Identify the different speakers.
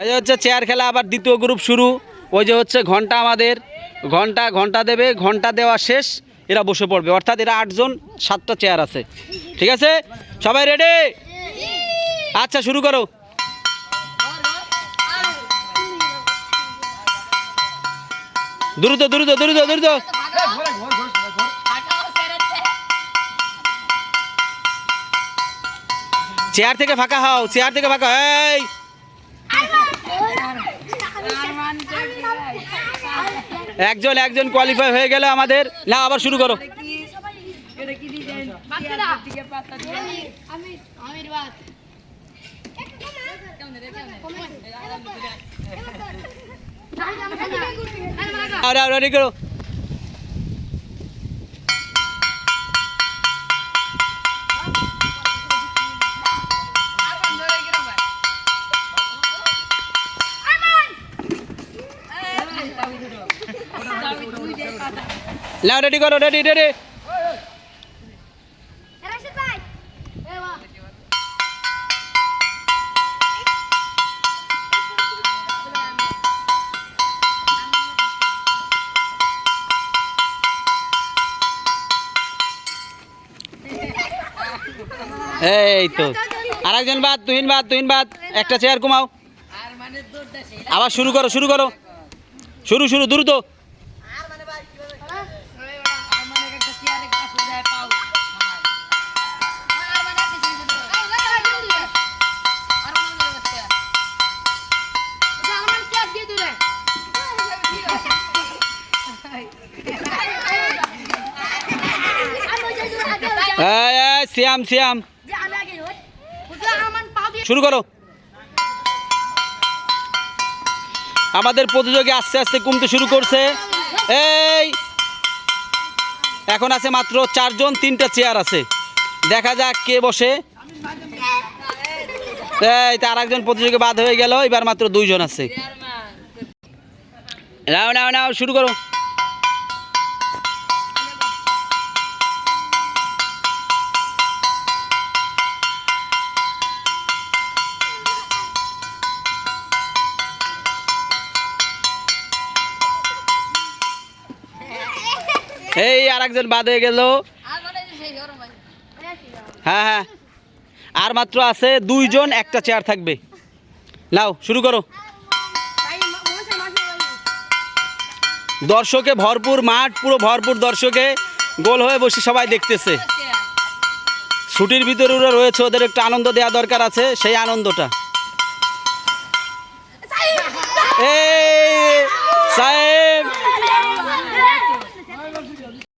Speaker 1: এই হচ্ছে চেয়ার খেলা আবার দ্বিতীয় গ্রুপ শুরু। ওই যে হচ্ছে ঘণ্টা আমাদের। ঘণ্টা ঘণ্টা দেবে, ঘণ্টা দেওয়া শেষ, এরা বসে পড়বে। অর্থাৎ এরা আটজন, সাতটা চেয়ার আছে। ঠিক আছে? সবাই রেডি আচ্ছা শুরু করো। দ্রুত দ্রুত দ্রুত দ্রুত। চেয়ার থেকে ফাঁকা হও চেয়ার থেকে ফাঁকা এই! একজন একজন কোয়ালিফাই হয়ে গেলে আমাদের। না আবার শুরু করো। আরে রেডি করো নাও রেডি করো রেডি রেডি এই তো। আরেকজন বাদ, তুহিন বাদ তুহিন বাদ। একটা চেয়ার কমাও আবার শুরু করো শুরু করো। শুরু শুরু, দ্রুত। শ্যাম শ্যাম। শুরু করো। আমাদের প্রতিযোগী আস্তে আস্তে কমতে শুরু করছে। এই। এখন আছে মাত্র চারজন, তিনটা চেয়ার আছে। দেখা যাক কে বসে। এই, তার একজন প্রতিযোগী বাদ হয়ে গেল। এবার মাত্র দুইজন আছে। নাও নাও নাও, শুরু করো। এই আর একজন বাদ হয়ে গেল। হ্যাঁ হ্যাঁ। আর মাত্র আছে দুইজন, একটা চেয়ার থাকবে। নাও, শুরু করো। দর্শকে ভরপুর মাঠ, পুরো ভরপুর দর্শকে গোল হয়ে বসে সবাই দেখতেছে। ছুটির ভিতরে রয়েছে, ওদের একটু আনন্দ দেওয়া দরকার আছে, সেই আনন্দটা।